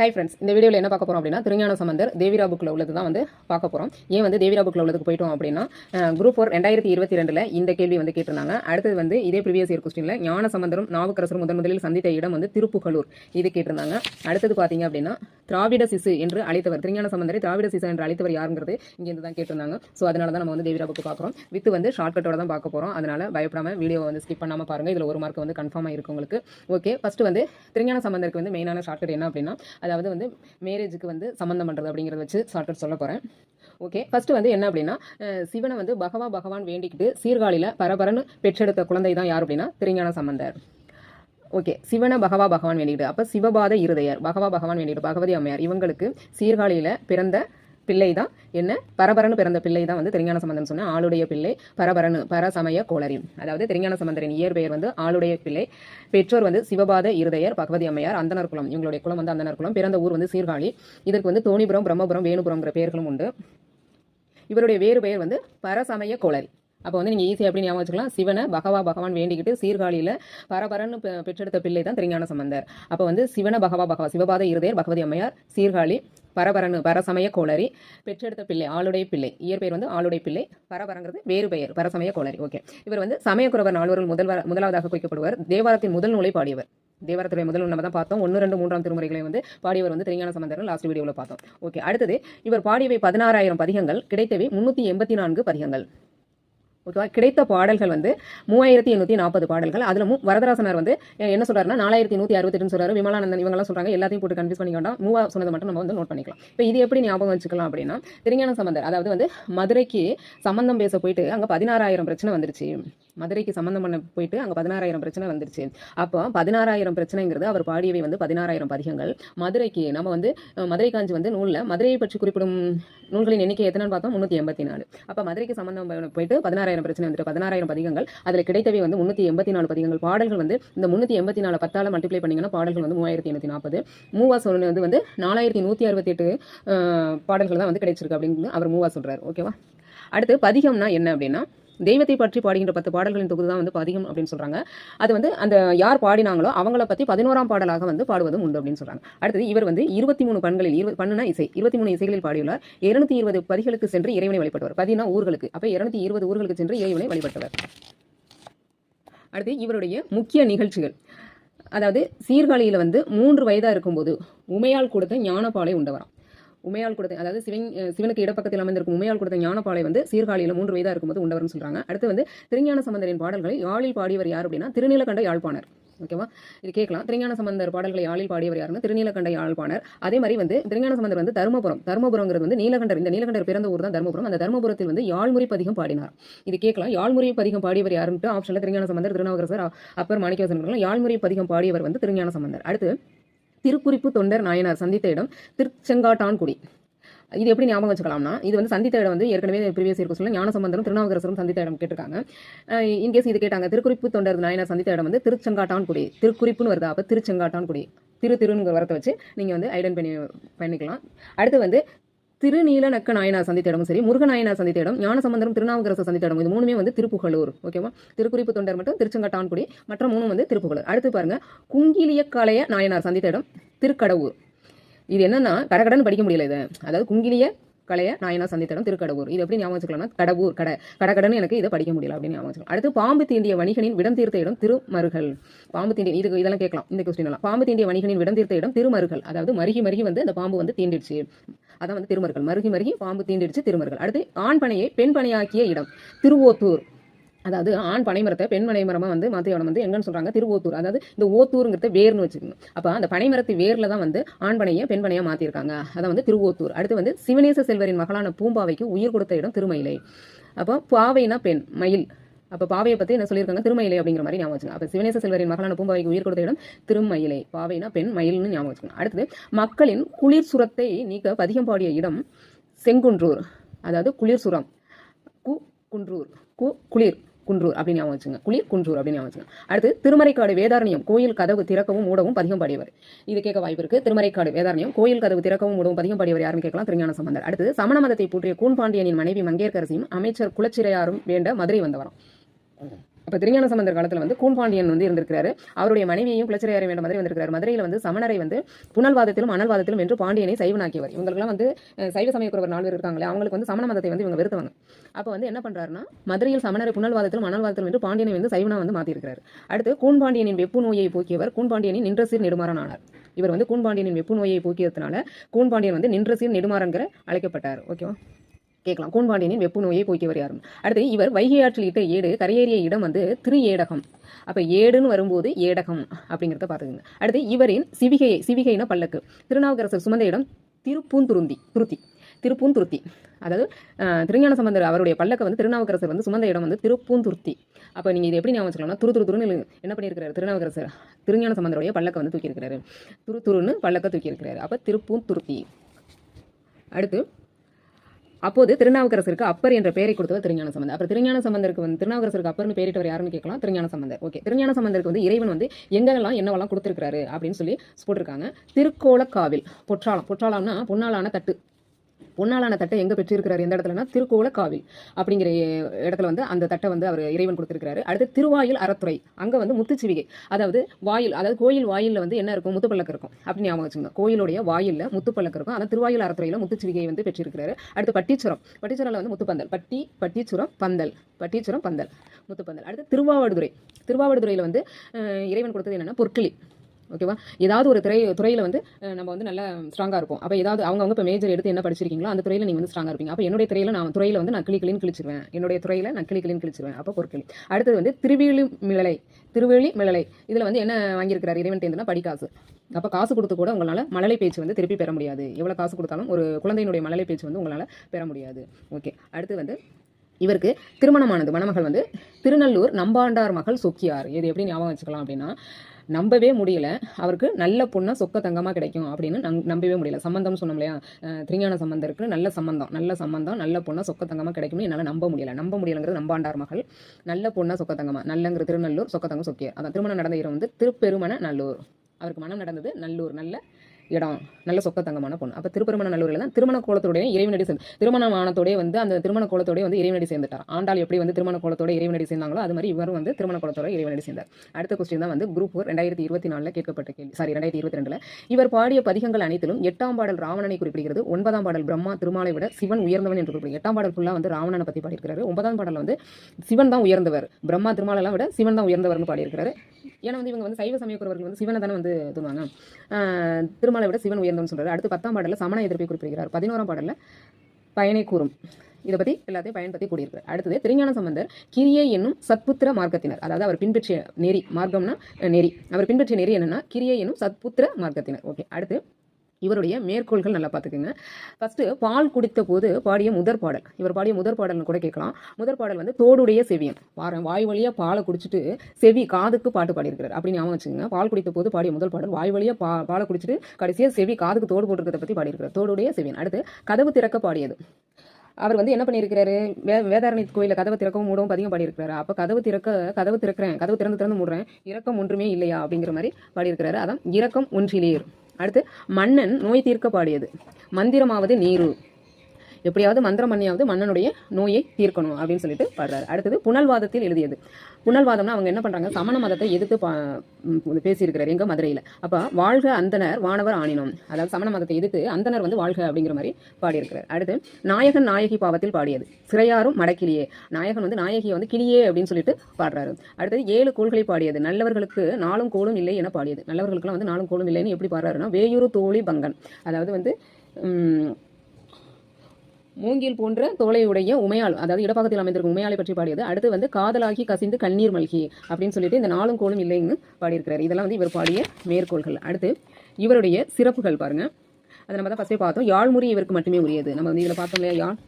Hi friends இந்த வீடியோவில் என்ன பார்க்க போகிறோம் அப்படின்னா திருஞான சம்பந்தர் தேவிரா புக்கில் உள்ளது தான் வந்து பார்க்க போகிறோம் ஏன் வந்து தேவிரா புக்கில் உள்ளதுக்கு போயிட்டோம் அப்படின்னா குரூப் ஃபோர் ரெண்டாயிரத்தி இருபத்தி ரெண்டில் இந்த கேள்வி வந்து கேட்டிருந்தாங்க. அடுத்தது வந்து இதே ப்ரீவியஸ் இயர் கொஸ்டினில் ஞான சம்பந்தரும் நாவுக்கரசரும் முதன் முதலில் சந்தித்த இடம் வந்து திருப்புகலூர். இது கேட்டிருந்தாங்க. அடுத்தது பார்த்தீங்க அப்படின்னா திராவிட சிசு என்று அழைத்தவர் திருஞான சம்பந்தரை திராவிட சிசு என்று அழைத்தவர் யாருங்கிறது இங்கேருந்து தான் கேட்டிருந்தாங்க. ஸோ அதனால தான் நம்ம வந்து தேவிரா புக்கு பார்க்குறோம். வித் வந்து ஷார்ட்கட்டோட தான் பார்க்க போகிறோம் அதனால பயப்படாமல் வீடியோ வந்து ஸ்கிப் பண்ணாமல் பாருங்கள் இதில் ஒரு மார்க் வந்து கன்ஃபார்மாக இருக்கு உங்களுக்கு. ஓகே ஃபர்ஸ்ட் வந்து திருஞான சம்பந்தருக்கு வந்து மெயினான ஷார்ட்கட் என்ன அப்படின்னா அதாவது வந்து மேரேஜுக்கு வந்து சம்மந்தம் பண்ணுறது அப்படிங்கிறத வச்சு ஷார்ட்கட் சொல்ல போகிறேன் ஓகே ஃபர்ஸ்ட் வந்து என்ன அப்படின்னா சிவனை வந்து பகவா பகவான் வேண்டிக்கிட்டு சீர்காழியில் பரபரன்னு பெற்றெடுத்த குழந்தை தான் யார் அப்படின்னா திருஞான சம்பந்தர். ஓகே சிவன பகவா பகவான் வேண்டிக்கிட்டு அப்போ சிவபாத இருதயர் பகவா பகவான் வேண்டிக்கிட்டு பகவதி அம்மையார் இவங்களுக்கு சீர்காழியில் பிறந்த பிள்ளை தான் என்ன? பரபரன்னு பிறந்த பிள்ளை தான் வந்து திருஞான சம்பந்தம் சொன்ன ஆளுடைய பிள்ளை பரபரனு பரசமய கோளரி அதாவது திருஞான சம்பந்தரின் இயற்பெயர் வந்து ஆளுடைய பிள்ளை. பெற்றோர் வந்து சிவபாத இருதயர் பகவதி அம்மையார் அந்தனர் குலம் இவங்களுடைய குலம் வந்து அந்தனர் குலம். பிறந்த ஊர் வந்து சீர்காழி. இதற்கு வந்து தோணிபுரம் பிரம்மபுரம் வேணுபுரம்ங்கிற பெயர்களும் உண்டு. இவருடைய வேறு பெயர் வந்து பரசமய கோளரி. அப்போ வந்து நீங்கள் ஈஸியாக எப்படி ஞாபகம் வச்சுக்கலாம். சிவனை பகவா பகவான் வேண்டிக்கிட்டு சீர்காழியில் பரபரன்னு பெற்றெடுத்த பிள்ளை தான் திருஞான சம்பந்தர். அப்போ வந்து சிவன பகவா பகவா சிவபாத இருதயர் பகவதி அம்மையார் சீர்காழி. பரபரனு பரசமய கோளரி பெற்றெடுத்த பிள்ளை ஆளுடைய பிள்ளை. இயற்பெயர் வந்து ஆளுடைய பிள்ளை பரபரங்கிறது வேறு பெயர் பரசமய கோளரி. ஓகே. இவர் வந்து சமயக்குறவர் நால்வர்கள் முதல்வர் முதலாவதாக குறிக்கப்படுவார். தேவாரத்தின் முதல் நூலை பாடியவர். தேவாரத்துடைய முதல் நம்ம தான் பார்த்தோம். ஒன்று ரெண்டு மூன்றாம் திருமுறைகளை வந்து பாடியவர் வந்து திருஞான சம்பந்தர் லாஸ்ட் வீடியோவில் பார்த்தோம். ஓகே. அடுத்தது இவர் பாடியவை பதினாறாயிரம் பதிகங்கள் கிடைத்தவை முன்னூற்றி எண்பத்தி நான்கு பதிகங்கள். ஓகேவா கிடைத்த பாடல்கள் வந்து மூவாயிரத்தி எண்ணூற்றி நாற்பது பாடல்கள். அதில் மு வரதராசனார் வந்து என்ன சொல்கிறாருன்னா நாலாயிரத்தி நூற்றி அறுபத்தெட்டுன்னு சொல்கிறார் விமலானந்தன் இவங்கெல்லாம் சொல்கிறாங்க எல்லாத்தையும் போட்டு கன்ஃபியூஸ் பண்ணிக்க வேண்டாம். மூவா சொன்னதை மட்டும் நம்ம வந்து நோட் பண்ணிக்கலாம். இப்போ இது எப்படி ஞாபகம் வச்சுக்கலாம் அப்படின்னா திருஞான சம்பந்தர் அதாவது வந்து மதுரைக்கு சம்பந்தம் பேச போயிட்டு அங்கே பதினாறாயிரம் பிரச்சனை வந்துருச்சு. மதுரைக்கு சம்மந்தம் பண்ண போயிட்டு அங்கே பதினாறாயிரம் பிரச்சனை வந்துருச்சு. அப்போ பதினாறாயிரம் பிரச்சனைங்கிறது அவர் பாடியவை வந்து பதினாறாயிரம் பதிகங்கள். மதுரைக்கு நம்ம வந்து மதுரை காஞ்சி வந்து நூலில் மதுரையை பற்றி குறிப்பிடும் நூல்களின் எண்ணிக்கை எத்தனைன்னு பார்த்தோம்? முந்நூற்றி எண்பத்தி நாலு. அப்போ மதுரைக்கு சம்மந்தம் போயிட்டு பதினாறாயிரம் பிரச்சனை வந்துட்டு பதினாறாயிரம் பதிகங்கள். அதில் கிடைத்தவை வந்து முந்நூற்றி எண்பத்தி நாலு பதிகங்கள். பாடல்கள் வந்து இந்த முந்நூற்றி எண்பத்தி நாலு பத்தால மல்டிப்ளை பண்ணிங்கன்னா பாடல்கள் வந்து மூவாயிரத்தி எண்ணூற்றி நாற்பது மூவா சொன்னது வந்து நாலாயிரத்தி நூற்றி அறுபத்தி எட்டு பாடல்கள் தான் வந்து கிடைச்சிருக்கு அப்படின்னு அவர் மூவா சொல்கிறார் ஓகேவா? அடுத்து பதிகம்னா என்ன அப்படின்னா தெய்வத்தை பற்றி பாடுகின்ற பத்து பாடல்களின் தொகுதி தான் வந்து பதிகம் அப்படின்னு சொல்றாங்க. அது வந்து அந்த யார் பாடினாங்களோ அவங்கள பத்தி பதினோராம் பாடலாக வந்து பாடுவதும் உண்டு அப்படின்னு சொல்றாங்க. அடுத்தது இவர் வந்து இருபத்தி மூணு பண்களில் இருபது பண்ணுனா இசை. இருபத்தி மூணு இசைகளில் பாடியுள்ளார். இருநூத்தி இருபது பதிகளுக்கு சென்று இறைவனை வழிபட்டவர். பதினா ஊர்களுக்கு. அப்ப இருநூத்தி இருபது ஊர்களுக்கு சென்று இறைவனை வழிபட்டவர். அடுத்து இவருடைய முக்கிய நிகழ்ச்சிகள். அதாவது சீர்காழியில் வந்து மூன்று வயதாக இருக்கும்போது உமையால் கொடுத்த ஞானப்பாலை உண்டவராம். உமையால் கொடுத்த அதாவது சிவன் சிவனுக்கு இடப்பக்கத்தில் அமைந்திருக்கும் உமையால் கொடுத்த ஞானப்பாலை வந்து சீர்காழியில் மூன்று வயதாக இருக்கும்போது உண்டவர்னு சொல்கிறாங்க அடுத்து வந்து திருஞான சம்பந்தரின் பாடல்களை யாழில் பாடியவர் யார் அப்படின்னா திருநீலகண்ட யாழ்ப்பாணர் ஓகேவா இது கேட்கலாம். திருஞான சம்பந்தர் பாடல்களை யாழில் பாடியவர் யாருன்னா திருநீலகண்ட யாழ்ப்பாணர் அதே மாதிரி வந்து திருஞான சம்பந்தர் வந்து தருமபுரம். தருமபுரங்கிறது வந்து நீலகண்டர் இந்த நீலகண்டர் பிறந்த ஊர் தான் தருமபுரம். அந்த தருமபுரத்தில் வந்து யாழ்முறை பதிகம் பாடினார். இது கேட்கலாம். யாழ்முறை பதிகம் பாடியவர் யாருன்ட்டு ஆப்ஷனில் திருஞான சம்பந்தர் திருநாவுக்கரசர் அப்பர் மாணிக்கவாசன் யாழ்முறை பதிகம் பாடியவர் வந்து திருஞான சம்பந்தர். அடுத்து திருக்குறிப்பு தொண்டர் நாயனார் சந்தித்த இடம் திருச்செங்காட்டான்குடி. இது எப்படி ஞாபகம் வச்சுக்கலாம்னா இது வந்து சந்தித்த இடம் வந்து ஏற்கனவே ப்ரீவியஸ் இருக்கும் சொல்ல ஞான சம்பந்தரும் திருநாவுக்கரசரும் சந்தித்த இடம் கேட்டிருக்காங்க. இன்கேஸ் இது கேட்டாங்க திருக்குறிப்பு தொண்டர் நாயனார் சந்தித்த இடம் வந்து திருச்செங்காட்டான்குடி. திருக்குறிப்புன்னு வருது அப்போ திருச்செங்காட்டான்குடி. திரு திருங்கிற வரத்தை வச்சு நீங்கள் வந்து ஐடென்ட் பண்ணி பண்ணிக்கலாம். அடுத்து வந்து திருநீலநக்க நாயனார் சந்தித்த இடமும் சரி முருகநாயனார் சந்தித்த இடம் ஞானசம்பந்தரும் திருநாவுக்கரசர் சந்தித்த இடம் இது மூணுமே வந்து திருப்புகலூர் ஓகேவா திருக்குறிப்பு தொண்டர் மட்டும் திருச்செங்கட்டான்குடி மற்ற மூணும் வந்து திருப்புகலூர் அடுத்து பாருங்க குங்கிலியக்காளைய நாயனார் சந்தித்த இடம் திருக்கடவுர். இது என்னன்னா கடகடன்னு படிக்க முடியல இது. அதாவது குங்கிலிய கலைய நாயனார் சந்தித்த இடம் இது எப்படி ஞாபகம் வச்சுக்கலாம்னா கடவுர் கட கடகடன்னு எனக்கு இதை படிக்க முடியல அப்படின்னு ஞாபகம் வச்சுக்கலாம். அடுத்து பாம்பு தீண்டிய வணிகனின் விடம் தீர்த்த இடம் திருமருகல். பாம்பு தீண்டிய இது இதெல்லாம் கேட்கலாம். இந்த கொஸ்டின் எல்லாம். பாம்பு தீண்டிய வணிகனின் விடம் தீர்த்த இடம் திருமருகல். அதாவது மருகி மருகி வந்து அந்த பாம்பு வந்து தீண்டிடுச்சு. அதான் வந்து திருமருகல். மருகி மருகி பாம்பு தீண்டிடுச்சு திருமருகல். அடுத்து ஆண் பனையை பெண் பனையாக்கிய இடம் திருவோத்தூர். அதாவது ஆண் பனைமரத்தை பெண் பனைமரமாக வந்து மாற்றிய வந்து எங்கன்னு சொல்கிறாங்க திருவோத்தூர். அதாவது இந்த ஓத்தூருங்கிறத வேர்னு வச்சுக்கணும். அப்போ அந்த பனைமரத்து வேரில் தான் வந்து ஆண் பனையை பெண் பனையாக மாற்றிருக்காங்க அதை வந்து திருவோத்தூர். அடுத்து வந்து சிவனேச செல்வரின் மகளான பூம்பாவைக்கு உயிர் கொடுத்த இடம் திருமயிலை. அப்போ பாவைனா பெண் மயில். அப்போ பாவையை பற்றி என்ன சொல்லியிருக்காங்க? திருமயிலை அப்படிங்கிற மாதிரி ஞாபகம் வச்சுக்கணும். அப்போ சிவனேச செல்வரின் மகளான பூம்பாவைக்கு உயிர் கொடுத்த இடம் திருமயிலை. பாவைனா பெண் மயில்னு ஞாபகம் வச்சுக்கணும். அடுத்தது மக்களின் குளிர் சுரத்தை நீக்க பதிகம் பாடிய இடம் செங்குன்றூர். அதாவது குளிர் சுரம். கு குன்றூர். கு குளிர். குன்றூர் அப்படின்னு ஞாபகம் வச்சுங்க. குளிர் குன்றூர் அப்படின்னு ஞாபகம் வச்சுங்க. அடுத்து திருமறைக்காடு வேதாரண்யம் கோயில் கதவு திறக்கவும் மூடவும் பதிகம் பாடியவர். இது கேட்க வாய்ப்பு இருக்கு. திருமறைக்காடு வேதாரண்யம் கோயில் கதவு திறக்கவும் மூடவும் பதிகம் பாடியவர் யாருன்னு கேட்கலாம்? திருஞான சம்பந்தர். அடுத்து சமண மதத்தை போற்றிய கூன்பாண்டியனின் மனைவி மங்கையர்கரசியும் அமைச்சர் குலச்சிறையாரும் வேண்ட மதுரை வந்தவரம். அப்போ திருஞான சம்பந்தர் காலத்தில் வந்து கூன்பாண்டியன் வந்து இருந்திருக்கிறாரு. அவருடைய மனைவியையும் பிளச்சரையாரையும் வேண்ட மாதிரி வந்திருக்கிறார். மதுரையில் வந்து சமணரை வந்து புனல்வாதத்திலும் அனல்வாதத்திலும் என்று பாண்டியனை சைவனாக்கியவர். இவங்களுக்குலாம் வந்து சைவ சமயக்குறவர் நாலு பேர் இருக்காங்களே அவங்களுக்கு வந்து சமண மதத்தை வந்து இவங்க வெறுத்தவங்க. அப்போ வந்து என்ன பண்ணுறாருன்னா மதுரையில் சமணரை புனல்வாதத்திலும் அனல்வாதத்திலும் என்று பாண்டியனை வந்து சைவனா வந்து மாற்றிருக்கிறார் அடுத்து கூன்பாண்டியனின் வெப்பு நோயை போக்கியவர் கூன்பாண்டியனின் நின்றசீர் நெடுமாறன் ஆனார். இவர் வந்து கூன்பாண்டியனின் வெப்பு நோயை போக்கியதுனால கூன்பாண்டியன் வந்து நின்றசீர் நெடுமாறன்கிற அழைக்கப்பட்டார். ஓகேவா? கேட்கலாம். கூன்பாண்டியனின் வெப்பு நோயை போக்கியவர் யாரும்? அடுத்து இவர் வைகை ஆற்றில் இட்ட ஏடு கரையேறிய இடம் வந்து திரு ஏடகம் அப்போ ஏடுன்னு வரும்போது ஏடகம் அப்படிங்கிறத பார்த்துக்கோங்க. அடுத்து இவரின் சிவிகையை சிவிகைனா பல்லக்கு. திருநாவுக்கரசர் சுமந்த இடம் திருப்பூந்துருந்தி துருத்தி. திருப்பூந்துருத்தி. அதாவது திருஞான சம்பந்தர் அவருடைய பல்லக்க வந்து திருநாவுக்கரசர் வந்து சுமந்த இடம் வந்து திருப்பூந்துருத்தி. அப்போ நீங்கள் இது எப்படி ஞாபகம் வச்சுக்கலாம்னா துரு துரு துருன்னு என்ன பண்ணியிருக்கிறாரு? திருநாவுக்கரசர் திருஞான சம்பந்தருடைய பல்லக்க வந்து தூக்கியிருக்கிறாரு. துரு துருன்னு பல்லக்க தூக்கியிருக்கிறாரு. அப்போ திருப்பூந்துருத்தி. அடுத்து அப்போது திருநாவுக்கரசருக்கு அப்பர் என்ற பெயரை கொடுத்தவர் திருஞான சம்பந்தர். அப்புறம் திருஞான சம்பந்தருக்கு வந்து திருநாவுக்கரசருக்கு அப்பர்னு பேரிட்டவர் யாருன்னு கேட்கலாம்? திருஞான சம்பந்தர். ஓகே திருஞான சம்பந்தருக்கு வந்து இறைவன் வந்து எங்கெல்லாம் என்னவெல்லாம் கொடுத்துருக்காரு அப்படின்னு சொல்லி போட்டிருக்காங்க. திருக்கோலக்காவில் பொற்றாளம் பொற்றாளம்னா பொன்னாலான தட்டு. பொன்னாலான தட்டை எங்க பெற்றிருக்கிறார் எந்த இடத்துலனா திருக்கோலக்காவில் அப்படிங்கிற இடத்துல வந்து அந்த தட்டை வந்து அவர் இறைவன் கொடுத்திருக்கிறாரு. அடுத்து திருவாயில் அறத்துறை. அங்க வந்து முத்துச்சிவிகை. அதாவது வாயில் அதாவது கோயில் வாயில்ல வந்து என்ன இருக்கும்? முத்துப்பள்ளக்கு இருக்கும். அப்படின்னு ஞாபகம் வச்சுங்க கோயிலுடைய வாயில்ல முத்துப்பள்ளக்கு இருக்கும். அந்த திருவாயில் அறத்துறையில முத்துச்சிவிகை வந்து பெற்றிருக்கிறாரு. அடுத்து பட்டீச்சுரம். பட்டீச்சுரம்ல வந்து முத்துப்பந்தல். பட்டி பட்டீச்சுரம் பந்தல். பட்டீச்சுரம் பந்தல். முத்துப்பந்தல். அடுத்து திருவாவடுதுறை. திருவாவடுதுறையில வந்து இறைவன் கொடுத்தது என்னன்னா பொற்களி. ஓகேவா? ஏதாவது ஒரு துறை துறையில் வந்து நம்ம வந்து நல்லா ஸ்ட்ராங்காக இருப்போம். அப்போ ஏதாவது அவங்கவுங்க இப்போ மேஜர் எடுத்து என்ன படிச்சிருக்கீங்களோ அந்த துறையில் நீங்கள் வந்து ஸ்ட்ராங்காக இருப்பீங்க. அப்போ என்னுடைய துறையில் நான் துறையில் வந்து நான் கிளி கிளின்னு கிழிச்சிருவேன். என்னுடைய துறையில் நான் கிளி கிளின்னு கிழிச்சிருவேன். அப்போ பொருட்கள் அடுத்தது வந்து திருவிழி மிளலை. திருவிழி மிளலை. இதில் வந்து என்ன வாங்கியிருக்கிறார்? இறைவன் தேர்ந்தனா படிக்காசு அப்போ காசு கொடுத்து கூட உங்களால் மழலை பேச்சு வந்து திருப்பி பெற முடியாது. எவ்வளோ காசு கொடுத்தாலும் ஒரு குழந்தையினுடைய மழலை பேச்சு வந்து உங்களால் பெற முடியாது. ஓகே. அடுத்து வந்து இவருக்கு திருமணமானது. மணமகள் வந்து திருநல்லூர் நம்பாண்டார் மகள் சொக்கியார். இது எப்படி ஞாபகம் வச்சுக்கலாம் அப்படின்னா நம்பவே முடியல. அவருக்கு நல்ல பொண்ணாக சொக்க தங்கமாக கிடைக்கும் அப்படின்னு நம்- நம்பவே முடியல. சம்மந்தம் சொன்னோம் இல்லையா? திருஞான திருஞான சம்பந்தருக்கு நல்ல சம்பந்தம் நல்ல சம்பந்தம் நல்ல பொண்ணாக சொக்க தங்கமாக கிடைக்கும்னு என்னால் நம்ப முடியல. நம்ப முடியலங்கிறது நம்பாண்டார் மகள். நல்ல பொண்ணாக சொக்க தங்கமாக நல்லங்கிற திருநல்லூர் சொக்க தங்கம் சொக்கியார். அதான் திருமணம் நடந்த இடம் வந்து திருப்பெருமண நல்லூர். அவருக்கு மனம் நடந்தது நல்லூர். நல்ல இடம். நல்ல சொக்க தங்கமான பொண்ணு. அப்போ திருப்பரமண நல்லூரில் தான் திருமண கோலத்தோடய இறைவனடி சேர்ந்து திருமணமானத்தோடய வந்து அந்த திருமண கோலத்தோடய வந்து இறைவனடி சேர்ந்துட்டார். ஆண்டாள் எப்படி வந்து திருமண கோலத்தோட இறைவனடி சேர்ந்தாங்களோ அது மாதிரி இவரும் வந்து திருமண கோலத்தோட இறைவனடி சேர்ந்தார். அடுத்த கொஸ்டின் தான் வந்து குரூப் ஃபோர் ரெண்டாயிரத்தி இருபத்தி நாலில் கேட்கப்பட்ட கேள்வி. சாரி ரெண்டாயிரத்தி இருபத்தி ரெண்டில். இவர் பாடிய பதிகங்கள் அனைத்திலும் எட்டாம் பாடல் ராவணனை குறிப்பிடுகிறது ஒன்பதாம் பாடல் பிரம்மா திருமாலை விட சிவன் உயர்ந்தவன் என்று குறிப்பிடுகிறது. எட்டாம் பாடல் ஃபுல்லாக வந்து ராவணனை பற்றி பாடியிருக்கிறாரு. ஒன்பதாம் பாடல் வந்து சிவன் தான் உயர்ந்தவர். பிரம்மா திருமாலெல்லாம் விட சிவன் தான் உயர்ந்தவர்னு பாடியிருக்கிறாரு. ஏன்னா வந்து இவங்க வந்து சைவ சமயக்குறவர்கள் வந்து சிவனை தானே வந்து தூங்குவாங்க திருமண பெருமாளை விட சிவன் உயர்ந்தவன் சொல்கிறார் அடுத்து பத்தாம் பாடலில் சமண எதிர்ப்பை குறிப்பிடுகிறார். பதினோராம் பாடலில் பயனை கூறும். இதை பற்றி எல்லாத்தையும் பயன் பற்றி அடுத்தது திருஞான சம்பந்தர் கிரியை என்னும் சத்புத்திர மார்க்கத்தினர். அதாவது அவர் பின்பற்றிய நெறி மார்க்கம்னா நெறி. அவர் பின்பற்றிய நெறி என்னன்னா கிரியை என்னும் சத்புத்திர மார்க்கத்தினர். ஓகே அடுத்து இவருடைய மேற்கோள்கள் நல்லா பார்த்துக்குங்க. ஃபஸ்ட்டு பால் குடித்த போது பாடிய முதற் பாடல். இவர் பாடிய முதற் பாடல்னு கூட கேட்கலாம். முதற் பாடல் வந்து தோடுடைய செவியன். வார வாய் வழியாக பாலை குடிச்சிட்டு செவி காதுக்கு பாட்டு பாடியிருக்கிறார். அப்படின்னு ஞாபகம் வச்சுங்க பால் குடித்த போது பாடிய முதல் பாடல் வாய் வழியாக பா பாலை குடிச்சிட்டு கடைசியாக செவி காதுக்கு தோடு போட்டிருக்கிறத பற்றி பாடியிருக்கிறார். தோடுடைய செவியன். அடுத்து கதவு திறக்க பாடியது. அவர் வந்து என்ன பண்ணியிருக்கிறாரு? வே வேதாரணி கோயிலில் கதவை திறக்கவும் மூடவும் பதிகம் பாடியிருக்கிறாரு. அப்போ கதவு திறக்க கதவு திறக்கிறேன் கதவு திறந்து திறந்து மூடுறேன். இறக்கம் ஒன்றுமே இல்லையா அப்படிங்கிற மாதிரி பாடியிருக்கிறாரு. அதான் இறக்கம் ஒன்றிலேயே அடுத்து மன்னன் நோய் தீர்க்க பாடியது. மந்திரமாவது நீரு. எப்படியாவது மந்திரம் பண்ணியாவது மன்னனுடைய நோயை தீர்க்கணும் அப்படின்னு சொல்லிட்டு பாடுறாரு. அடுத்தது புனல்வாதத்தில் எழுதியது. புனல்வாதம்னா அவங்க என்ன பண்றாங்க? சமண மதத்தை எதிர்த்து பா- பேசியிருக்கிறார் எங்க மதுரையில். அப்போ வாழ்க அந்தனர் வானவர் ஆணினோம். அதாவது சமண மதத்தை எதிர்த்து அந்தனர் வந்து வாழ்க அப்படிங்கிற மாதிரி பாடியிருக்கிறார். அடுத்து நாயகன் நாயகி பாவத்தில் பாடியது. சிறையாரும் மடக்கிளியே நாயகன் வந்து நாயகியை வந்து கிளியே அப்படின்னு சொல்லிட்டு பாடுறாரு. அடுத்தது ஏழு கோள்களை பாடியது. நல்லவர்களுக்கு நாளும் கோளும் இல்லை என பாடியது. நல்லவர்களுக்குலாம் வந்து நாளும் கோளும் இல்லைன்னு எப்படி பாடுறாருன்னா வேயூர் தோழி பங்கன். அதாவது வந்து மூங்கில் போன்ற தோலையுடைய உமையாள் அதாவது இடப்பாக்கத்தில் அமைந்திருக்கும் உமையாளை பற்றி பாடியது அடுத்து வந்து காதலாகி கசிந்து கண்ணீர் மல்கி அப்படின்னு சொல்லிட்டு இந்த நாளும் கோளும் இல்லைன்னு பாடியிருக்கிறார். இதெல்லாம் வந்து இவர் பாடிய மேற்கோள்கள். அடுத்து இவருடைய சிறப்புகள் பாருங்க. அதை நம்ம தான் ஃபஸ்ட்டே பார்த்தோம். யாழ்முறி இவருக்கு மட்டுமே உரியது. நம்ம வந்து இதில் பார்த்தோம் இல்லையா? யாழ்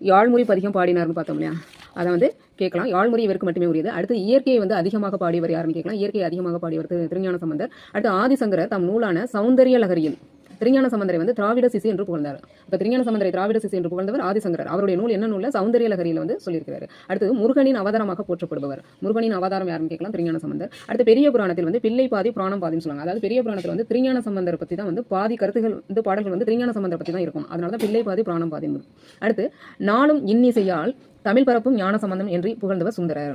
யாழ்முறி பதிகம் பாடினார்னு பார்த்தோம் இல்லையா? அதை வந்து கேட்கலாம். யாழ்முறி இவருக்கு மட்டுமே உரியது. அடுத்து இயற்கையை வந்து அதிகமாக பாடியவர் யாருன்னு கேட்கலாம். இயற்கையை அதிகமாக பாடியவர் திருஞான சம்பந்தர். அடுத்து ஆதிசங்கரர் தம் நூலான சௌந்தரிய லகரியில் திருஞான சம்பந்தரை வந்து திராவிட சிசி என்று புகழ்ந்தார். இப்போ திருஞான சம்பந்தரை திராவிட சிசி என்று புகழ்ந்தவர் ஆதிசங்கரர். அவருடைய நூல் என்ன நூல சௌந்தரிய லகரியில் வந்து சொல்லியிருக்கிறார். அடுத்து முருகனின் அவதாரமாக போற்றப்படுபவர். முருகனின் அவதாரம் யாருன்னு கேட்கலாம்? திருஞான சம்பந்தர் அடுத்து பெரிய புராணத்தில் வந்து பிள்ளை பாதி புராணம் பாதின்னு சொல்லுவாங்க. அதாவது பெரிய புராணத்தில் வந்து திருஞான சம்பந்தர் பற்றி தான் வந்து பாதி கருத்துகள் வந்து பாடல்கள் வந்து திருஞான சம்பந்தர் பற்றி தான் இருக்கும். அதனால தான் பிள்ளை பாதி புராணம் பாதி அடுத்து நாளும் இன்னிசையால் தமிழ் பரப்பும் ஞான சம்பந்தம் என்று புகழ்ந்தவர் சுந்தரர்.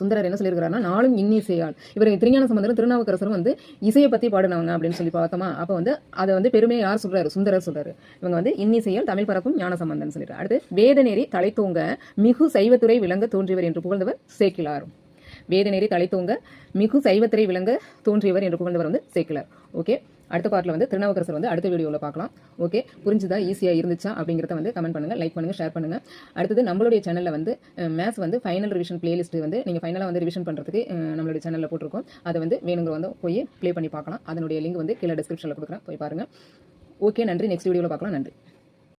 சுந்தரர் என்ன சொல்லியிருக்காருன்னா நாளும் இன்னிசையால் இவர் திருஞான சம்பந்தரும் திருநாவுக்கரசரும் வந்து இசையை பற்றி பாடினவங்க அப்படின்னு சொல்லி பார்த்தோமா அப்போ வந்து அதை வந்து பெருமையை யார் சொல்றாரு? சுந்தரர் சொல்கிறாரு இவங்க வந்து இன்னிசையால் தமிழ் பரப்பும் ஞான சம்பந்தன் சொல்லிட்டு. அடுத்து வேதநெறி தலைத்தோங்க மிகு சைவத்துறை விளங்க தோன்றியவர் என்று புகழ்ந்தவர் சேக்கிலாரும் வேதநெறி தலைத்தோங்க மிகு சைவத்திரை விளங்க தோன்றியவர் என்று புகழ்ந்தவர் வந்து சேக்கிலார் ஓகே அடுத்த பார்ட்டில் வந்து திருநாவுக்கரசர் வந்து அடுத்த வீடியோவில் பார்க்கலாம். ஓகே புரிஞ்சுதா? ஈஸியாக இருந்துச்சா? அப்படிங்கிறத வந்து கமெண்ட் பண்ணுங்கள் லைக் பண்ணுங்கள் ஷேர் பண்ணுங்கள் அடுத்தது நம்மளுடைய சேனலில் வந்து மேத்ஸ் வந்து ஃபைனல் ரிவிஷன் பிளேலிஸ்ட் வந்து நீங்கள் ஃபைனலாக வந்து ரிவிஷன் பண்ணுறதுக்கு நம்மளுடைய சேனலில் போட்டிருக்கோம். அதை வந்து வேணுங்கிற வந்து போய் ப்ளே பண்ணி பார்க்கலாம். அதனுடைய லிங்க் வந்து கீழே டிஸ்கிரிப்ஷனில் கொடுக்குறேன். போய் பாருங்கள் ஓகே நன்றி. நெக்ஸ்ட் வீடியோவில் பார்க்கலாம். நன்றி.